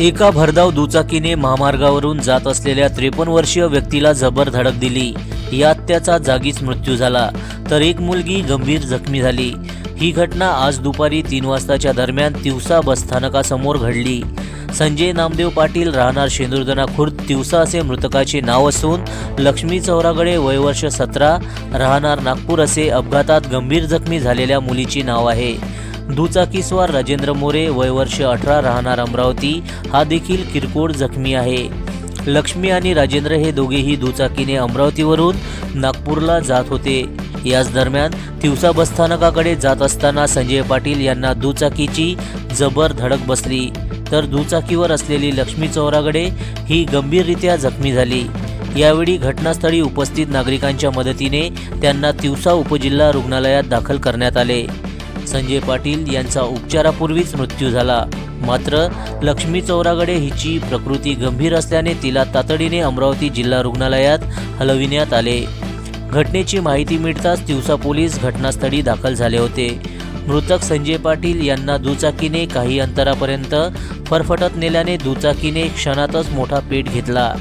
एका भरधाव दुचाकीने महामार्गावरून जात असलेल्या त्रेपन्न वर्षीय व्यक्तीला जबर धडक दिली. यात त्याचा जागीच मृत्यू झाला तर एक मुलगी गंभीर जखमी झाली. ही घटना आज दुपारी तीन वाजताच्या दरम्यान तिवसा बसस्थानकासमोर घडली. संजय नामदेव पाटील राहणार शेंदुर्दना खुर्द तिवसा असे मृतकाचे नाव असून लक्ष्मी चौरागडे वयवर्ष सतरा राहणार नागपूर असे अपघातात गंभीर जखमी झालेल्या मुलीचे नाव आहे. दुचाकीस्वार राजेंद्र मोरे वयवर्ष अठरा राहणार अमरावती हा देखील किरकोळ जखमी आहे. लक्ष्मी आणि राजेंद्र हे दोघेही दुचाकीने अमरावतीवरून नागपूरला जात होते. याच दरम्यान तिवसा बसस्थानकाकडे जात असताना संजय पाटील यांना दुचाकीची जबर धडक बसली. तर दुचाकीवर असलेली लक्ष्मी चौरागडे ही गंभीररित्या जखमी झाली. यावेळी घटनास्थळी उपस्थित नागरिकांच्या मदतीने त्यांना तिवसा उपजिल्हा रुग्णालयात दाखल करण्यात आले. संजय पाटील यांचा उपचारापूर्वीच मृत्यू झाला. मात्र लक्ष्मी चौरागडे हिची प्रकृती गंभीर असल्याने तिला तातडीने अमरावती जिल्हा रुग्णालयात हलविण्यात आले. घटनेची माहिती मिळताच तिवसा पोलीस घटनास्थळी दाखल झाले होते. मृतक संजय पाटील यांना दुचाकीने काही अंतरापर्यंत फरफटत नेल्याने दुचाकीने क्षणातच मोठा पेट घेतला.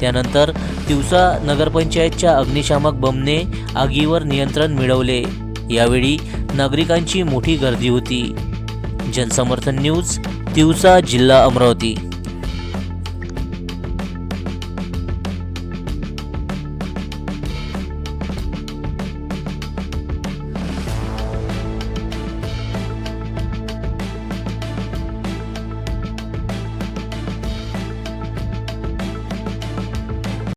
त्यानंतर तिवसा नगरपंचायतच्या अग्निशामक बमने आगीवर नियंत्रण मिळवले. यावेळी नागरिकांची मोठी गर्दी होती. जनसमर्थन न्यूज तिवसा जिल्हा अमरावती.